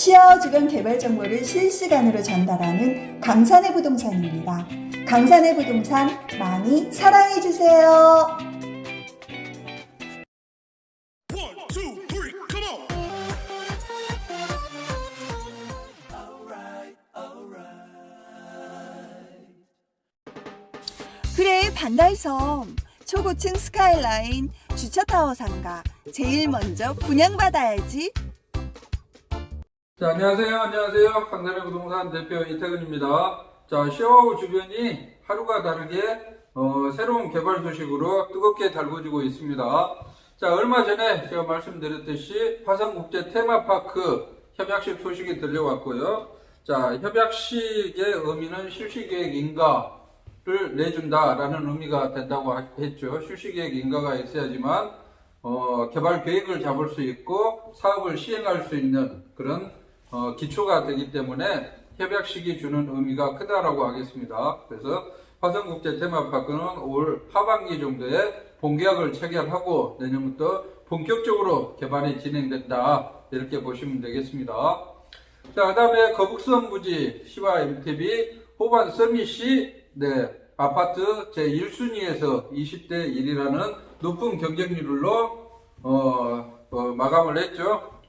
시야와 주변 개발 정보를 실시간으로 전달하는 강산의 부동산입니다. 강산의 부동산 많이 사랑해 주세요. Come on. 그래 반달섬 초고층 스카이라인 주차타워 상가 제일 먼저 분양받아야지 자, 안녕하세요. 안녕하세요. 강산의 부동산 대표 이태근입니다. 자, 시어우 주변이 하루가 다르게 어, 새로운 개발 소식으로 뜨겁게 달궈지고 있습니다. 자, 얼마 전에 제가 말씀드렸듯이 화성국제 테마파크 협약식 소식이 들려왔고요. 자, 협약식의 의미는 실시계획 인가를 내준다라는 의미가 된다고 하- 했죠. 실시계획 인가가 있어야지만 어, 개발 계획을 잡을 수 있고 사업을 시행할 수 있는 그런 어, 기초가 되기 때문에 협약식이 주는 의미가 크다라고 하겠습니다. 그래서 화성국제 테마파크는 올 하반기 정도에 본계약을 체결하고 내년부터 본격적으로 개발이 진행된다 이렇게 보시면 되겠습니다. 자, 그 다음에 거북선 부지 시와 MTV 호반 서밋이 네, 아파트 제 1순위에서 20대 1이라는 높은 경쟁률로 어, 어, 마감을 했죠.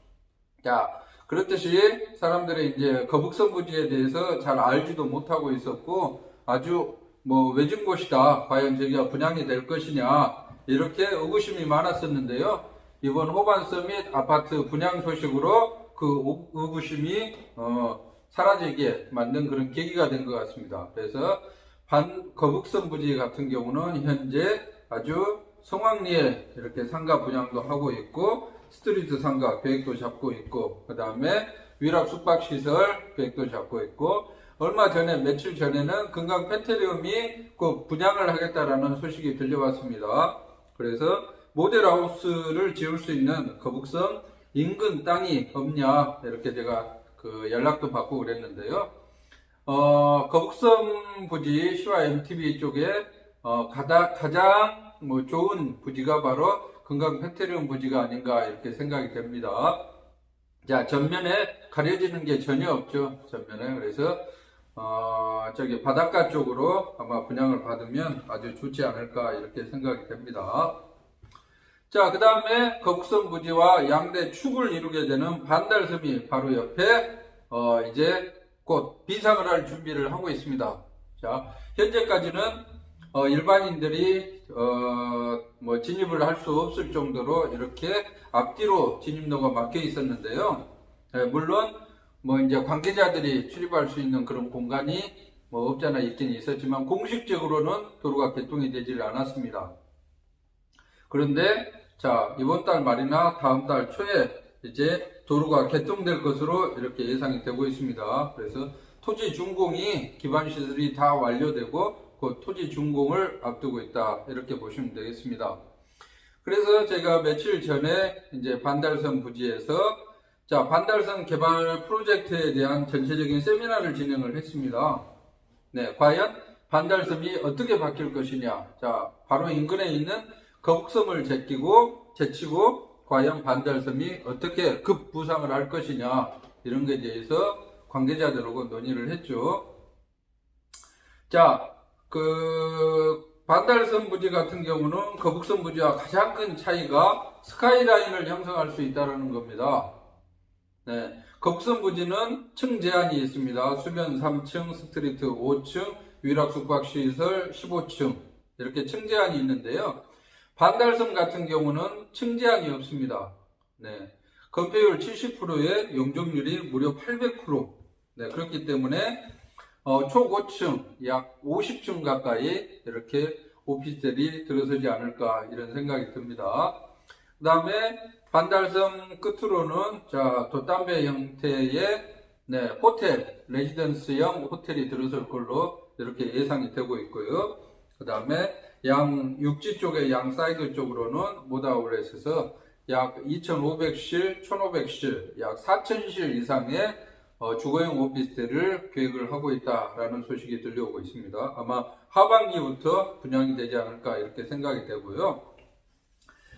자, 그렇듯이 사람들이 이제 거북선 부지에 대해서 잘 알지도 못하고 있었고 아주 뭐 외진 곳이다. 과연 저기가 분양이 될 것이냐 이렇게 의구심이 많았었는데요. 이번 호반 서밋 아파트 분양 소식으로 그 오- 의구심이 어, 사라지게 만든 그런 계기가 된 것 같습니다. 그래서 반 거북선 부지 같은 경우는 현재 아주 성황리에 이렇게 상가 분양도 하고 있고 스트리트 상가 계획도 잡고 있고 그 다음에 위락 숙박시설 계획도 잡고 있고 얼마 전에 며칠 전에는 금강 페트리움이 그 분양을 하겠다라는 소식이 들려왔습니다. 그래서 모델하우스를 지을 수 있는 거북선 인근 땅이 없냐 이렇게 제가 그 연락도 받고 그랬는데요. 어, 거북선 부지 시와 MTV 쪽에 어, 가다, 가장 뭐 좋은 부지가 바로 금강 페트리움 부지가 아닌가 이렇게 생각이 됩니다. 자, 전면에 가려지는 게 전혀 없죠. 전면에. 그래서, 어, 저기 바닷가 쪽으로 아마 분양을 받으면 아주 좋지 않을까 이렇게 생각이 됩니다. 자, 그 다음에 거북선 부지와 양대 축을 이루게 되는 반달섬이 바로 옆에, 어, 이제 곧 비상을 할 준비를 하고 있습니다. 자, 현재까지는 어, 일반인들이 어, 뭐 진입을 할 수 없을 정도로 이렇게 앞뒤로 진입로가 막혀 있었는데요. 예, 물론 뭐 이제 관계자들이 출입할 수 있는 그런 공간이 뭐 없잖아 있긴 있었지만 공식적으로는 도로가 개통이 되질 않았습니다. 그런데 자 이번 달 말이나 다음 달 초에 이제 도로가 개통될 것으로 이렇게 예상이 되고 있습니다. 그래서 토지 준공이 기반 시설이 다 완료되고 그 토지 준공을 앞두고 있다 이렇게 보시면 되겠습니다. 그래서 제가 며칠 전에 이제 반달선 부지에서 자 반달선 개발 프로젝트에 대한 전체적인 세미나를 진행을 했습니다. 네, 과연 반달섬이 어떻게 바뀔 것이냐. 자, 바로 인근에 있는 거북섬을 제끼고, 제치고, 과연 반달섬이 어떻게 급부상을 할 것이냐. 이런 것에 대해서 관계자들하고 논의를 했죠. 자, 그, 반달섬 부지 같은 경우는 거북섬 부지와 가장 큰 차이가 스카이라인을 형성할 수 있다는 겁니다. 네. 거북선 부지는 층 제한이 있습니다. 수면 3층, 스트리트 5층, 위락 숙박시설 15층. 이렇게 층 제한이 있는데요. 반달섬 같은 경우는 층 제한이 없습니다. 네. 건폐율 70%에 용적률이 무려 800%. 네. 그렇기 때문에, 어, 초고층, 약 50층 가까이 이렇게 오피스텔이 들어서지 않을까 이런 생각이 듭니다. 그 다음에 반달섬 끝으로는 자 돛담배 형태의 네, 호텔 레지던스형 호텔이 들어설 걸로 이렇게 예상이 되고 있고요. 그 다음에 양 육지 쪽의 양 사이드 쪽으로는 모다울렛에서 약 2,500실, 1,500실, 약 4,000실 이상의 어, 주거용 오피스텔을 계획을 하고 있다라는 소식이 들려오고 있습니다. 아마 하반기부터 분양이 되지 않을까 이렇게 생각이 되고요.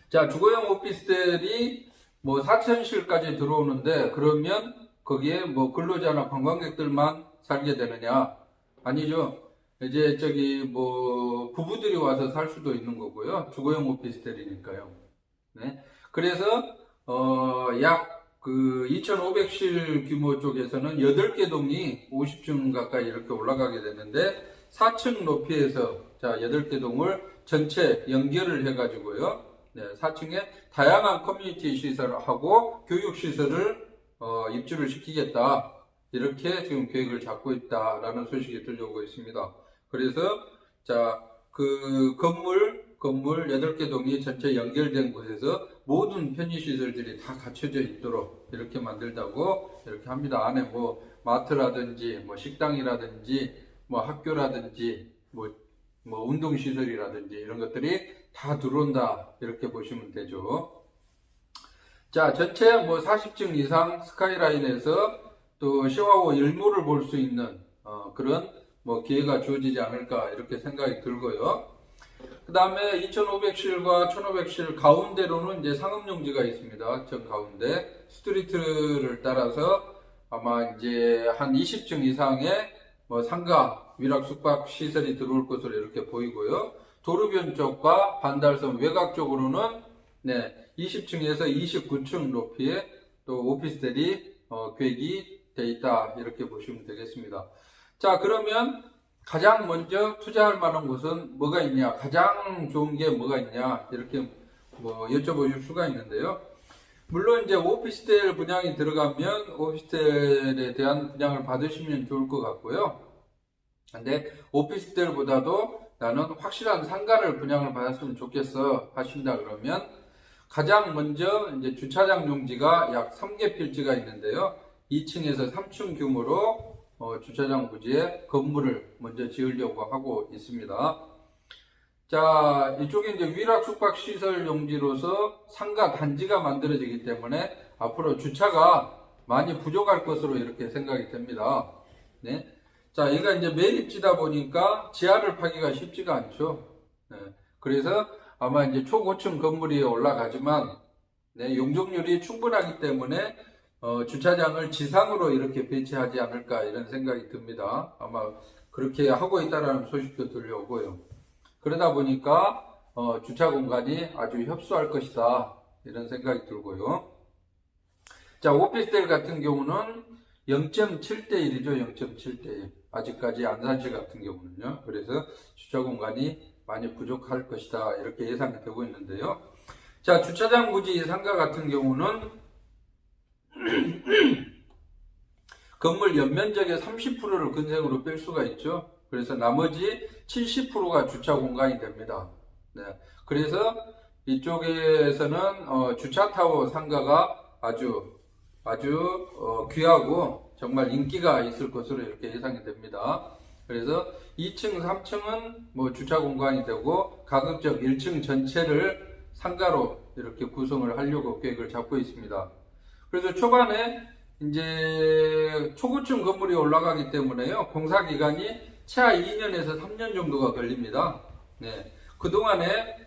자, 주거용 오피스텔이 뭐 4,000실까지 들어오는데 그러면 거기에 뭐 근로자나 관광객들만 살게 되느냐? 아니죠. 이제 저기 뭐 부부들이 와서 살 수도 있는 거고요. 주거용 오피스텔이니까요. 네. 그래서 어약 그 2,500실 규모 쪽에서는 8개 동이 50층 가까이 이렇게 올라가게 되는데 4층 높이에서 자 8개 동을 전체 연결을 해가지고요. 네, 4층에 다양한 커뮤니티 시설하고 교육 시설을 어, 입주를 시키겠다. 이렇게 지금 계획을 잡고 있다라는 소식이 들려오고 있습니다. 그래서 자 그 건물 건물 8개 동이 전체 연결된 곳에서 모든 편의시설들이 다 갖춰져 있도록 이렇게 만들다고 이렇게 합니다. 안에 뭐 마트라든지 뭐 식당이라든지 뭐 학교라든지 뭐, 뭐 운동시설이라든지 이런 것들이 다 들어온다. 이렇게 보시면 되죠. 자, 전체 뭐 40층 이상 스카이라인에서 또 시와호 일몰을 볼 수 있는 어, 그런 뭐 기회가 주어지지 않을까 이렇게 생각이 들고요. 그 다음에 2,500실과 1,500실 가운데로는 이제 상업용지가 있습니다. 저 가운데 스트리트를 따라서 아마 이제 한 20층 이상의 뭐 상가 위락 숙박 시설이 들어올 것으로 이렇게 보이고요. 도로변 쪽과 반달섬 외곽 쪽으로는 네 20층에서 29층 높이의 또 오피스텔이 어, 계획이 돼 있다 이렇게 보시면 되겠습니다. 자 그러면 가장 먼저 투자할 만한 곳은 뭐가 있냐 가장 좋은 게 뭐가 있냐 이렇게 뭐 여쭤보실 수가 있는데요. 물론 이제 오피스텔 분양이 들어가면 오피스텔에 대한 분양을 받으시면 좋을 것 같고요. 근데 오피스텔보다도 나는 확실한 상가를 분양을 받았으면 좋겠어 하신다 그러면 가장 먼저 이제 주차장 용지가 약 3개 필지가 있는데요. 2층에서 3층 규모로 어, 주차장 부지에 건물을 먼저 지으려고 하고 있습니다. 자, 이쪽에 이제 위락 숙박 시설 용지로서 상가 단지가 만들어지기 때문에 앞으로 주차가 많이 부족할 것으로 이렇게 생각이 됩니다. 네. 자, 얘가 이제 매립지다 보니까 지하를 파기가 쉽지가 않죠. 네. 그래서 아마 이제 초고층 건물이 올라가지만 네, 용적률이 충분하기 때문에 어, 주차장을 지상으로 이렇게 배치하지 않을까 이런 생각이 듭니다. 아마 그렇게 하고 있다라는 소식도 들려오고요. 그러다 보니까 어, 주차 공간이 아주 협소할 것이다 이런 생각이 들고요. 자 오피스텔 같은 경우는 0.7대 1이죠. 0.7대 1. 아직까지 안산시 같은 경우는요. 그래서 주차 공간이 많이 부족할 것이다 이렇게 예상이 되고 있는데요. 자 주차장 부지 상가 같은 경우는 건물 연면적의 30%를 근생으로 뺄 수가 있죠. 그래서 나머지 70%가 주차 공간이 됩니다. 네. 그래서 이쪽에서는 어, 주차 타워 상가가 아주 아주 어, 귀하고 정말 인기가 있을 것으로 이렇게 예상이 됩니다. 그래서 2층, 3층은 뭐 주차 공간이 되고 가급적 1층 전체를 상가로 이렇게 구성을 하려고 계획을 잡고 있습니다. 그래서 초반에 이제 초고층 건물이 올라가기 때문에요. 공사 기간이 최하 2년에서 3년 정도가 걸립니다. 네. 그동안에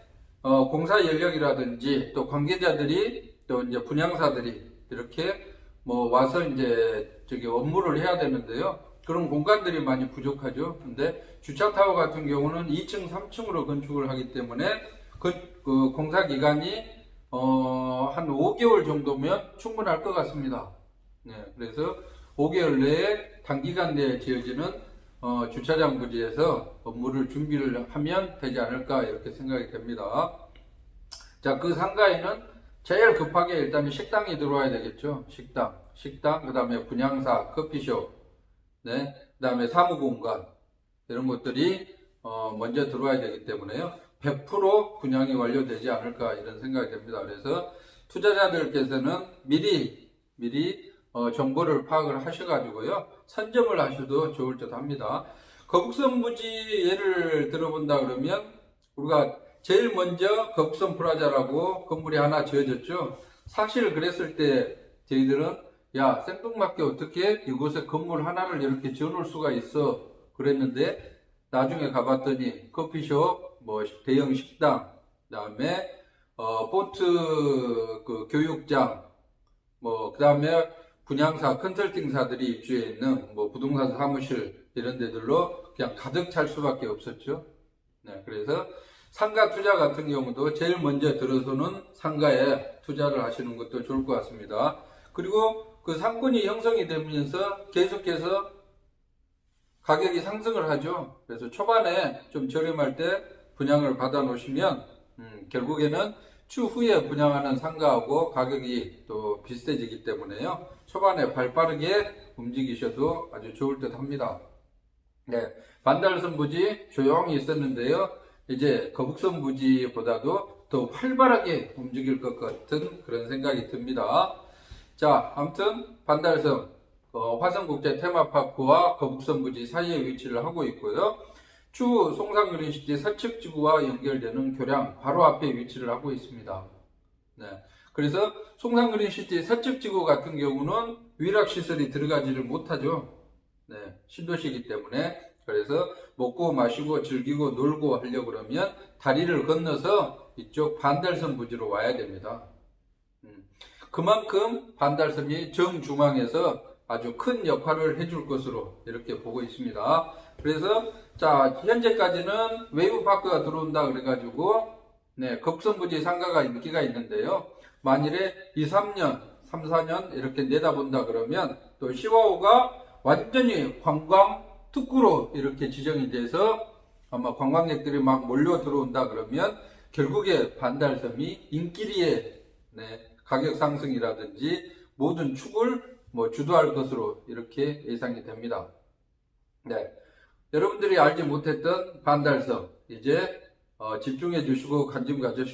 어, 공사 연력이라든지 또 관계자들이 또 이제 분양사들이 이렇게 뭐 와서 이제 저기 업무를 해야 되는데요. 그런 공간들이 많이 부족하죠. 근데 주차 타워 같은 경우는 2층, 3층으로 건축을 하기 때문에 그, 그 공사 기간이 어, 한 5개월 정도면 충분할 것 같습니다. 네, 그래서 5개월 내에 단기간 내에 지어지는 어, 주차장 부지에서 업무를 준비를 하면 되지 않을까 이렇게 생각이 됩니다. 자, 그 상가에는 제일 급하게 일단 식당이 들어와야 되겠죠. 식당, 식당, 그 다음에 분양사, 커피숍, 네, 그 다음에 사무공간 이런 것들이 어, 먼저 들어와야 되기 때문에요. 100% 분양이 완료되지 않을까 이런 생각이 됩니다. 그래서 투자자들께서는 미리 미리 어, 정보를 파악을 하셔가지고요 선점을 하셔도 좋을 듯 합니다. 거북선 부지 예를 들어본다 그러면 우리가 제일 먼저 거북선 프라자라고 건물이 하나 지어졌죠. 사실 그랬을 때 저희들은 야 생뚱맞게 어떻게 이곳에 건물 하나를 이렇게 지어놓을 수가 있어 그랬는데 나중에 가봤더니 커피숍, 뭐 대형 식당, 그다음에 어, 보트 그 교육장, 뭐 그다음에 분양사 컨설팅사들이 입주해 있는 뭐 부동산 사무실 이런 데들로 그냥 가득 찰 수밖에 없었죠. 네, 그래서 상가 투자 같은 경우도 제일 먼저 들어서는 상가에 투자를 하시는 것도 좋을 것 같습니다. 그리고 그 상권이 형성이 되면서 계속해서 가격이 상승을 하죠. 그래서 초반에 좀 저렴할 때 분양을 받아 놓으시면 음, 결국에는 추후에 분양하는 상가하고 가격이 또 비슷해지기 때문에요. 초반에 발 빠르게 움직이셔도 아주 좋을 듯 합니다. 네, 반달선 부지 조용히 있었는데요. 이제 거북선 부지보다도 더 활발하게 움직일 것 같은 그런 생각이 듭니다. 자, 아무튼 반달섬 어, 화성국제 테마파크와 거북선 부지 사이에 위치를 하고 있고요. 추후 송산그린시티 서측 지구와 연결되는 교량 바로 앞에 위치를 하고 있습니다. 네. 그래서 송산그린시티 서측 지구 같은 경우는 위락시설이 들어가지를 못하죠. 네. 신도시이기 때문에. 그래서 먹고 마시고 즐기고 놀고 하려고 그러면 다리를 건너서 이쪽 반달섬 부지로 와야 됩니다. 음. 그만큼 반달섬이 정중앙에서 아주 큰 역할을 해줄 것으로 이렇게 보고 있습니다. 그래서 자 현재까지는 웨이브 파크가 들어온다 그래가지고 네 겁선부지 상가가 인기가 있는데요. 만일에 2, 3년, 3, 4년 이렇게 내다본다 그러면 또 시와호가 완전히 관광 특구로 이렇게 지정이 돼서 아마 관광객들이 막 몰려 들어온다 그러면 결국에 반달섬이 인기리의 네, 가격 상승이라든지 모든 축을 뭐 주도할 것으로 이렇게 예상이 됩니다. 네. 여러분들이 알지 못했던 반달섬 이제 어, 집중해 주시고 관심 가져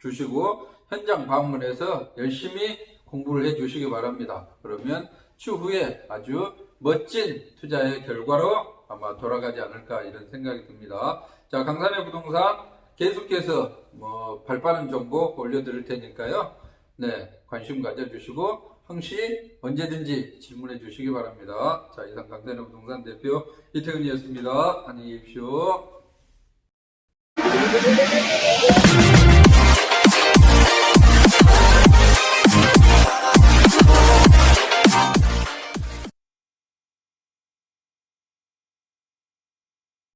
주시고 현장 방문해서 열심히 공부를 해 주시기 바랍니다. 그러면 추후에 아주 멋진 투자의 결과로 아마 돌아가지 않을까 이런 생각이 듭니다. 자, 강산의 부동산 계속해서 뭐 발빠른 정보 올려드릴 테니까요. 네, 관심 가져주시고 항시 언제든지 질문해 주시기 바랍니다. 자, 이상 강산의 부동산 대표 이태근이었습니다. 안녕히 계십시오.